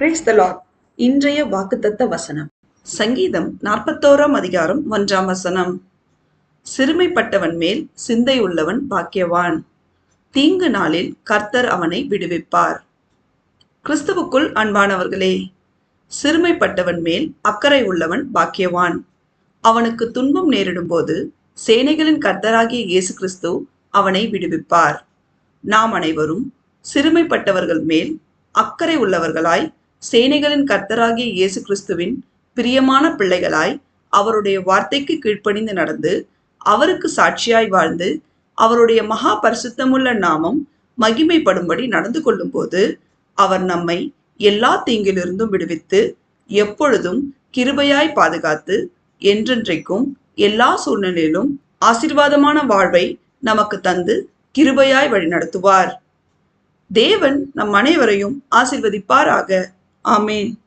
Brace த Lord இன்றைய வாக்குத்தத்த வசனம். சங்கீதம் நாற்பத்தோராம் அதிகாரம் ஒன்றாம் வசனம். சிறுமைப்பட்டவன் மேல் சிந்தை உள்ளவன் பாக்கியவான். தீங்கு நாளில் கர்த்தர் அவனை விடுவிப்பார். கிறிஸ்துவுக்குள் அன்பானவர்களே சிறுமைப்பட்டவன் மேல் அக்கறை உள்ளவன் பாக்கியவான். அவனுக்கு துன்பம் நேரிடும்போது சேனைகளின் கர்த்தராகிய இயேசு கிறிஸ்து அவனை விடுவிப்பார். நாம் அனைவரும் சிறுமைப்பட்டவர்கள் மேல் அக்கறை உள்ளவர்களாய் சேனைகளின் கர்த்தராகிய இயேசு கிறிஸ்துவின் பிரியமான பிள்ளைகளாய் அவருடைய வார்த்தைக்கு கீழ்ப்பணிந்து நடந்து அவருக்கு சாட்சியாய் வாழ்ந்து அவருடைய மகா பரிசுத்தமுள்ள நாமம் மகிமைப்படும்படி நடந்து கொள்ளும்போது அவர் நம்மை எல்லா தீங்கிலிருந்தும் விடுவித்து எப்பொழுதும் கிருபையாய் பாதுகாத்து என்றென்றைக்கும் எல்லா சூழ்நிலையிலும் ஆசிர்வாதமான வாழ்வை நமக்கு தந்து கிருபையாய் வழிநடத்துவார். தேவன் நம் அனைவரையும் ஆசிர்வதிப்பாராக. Amén.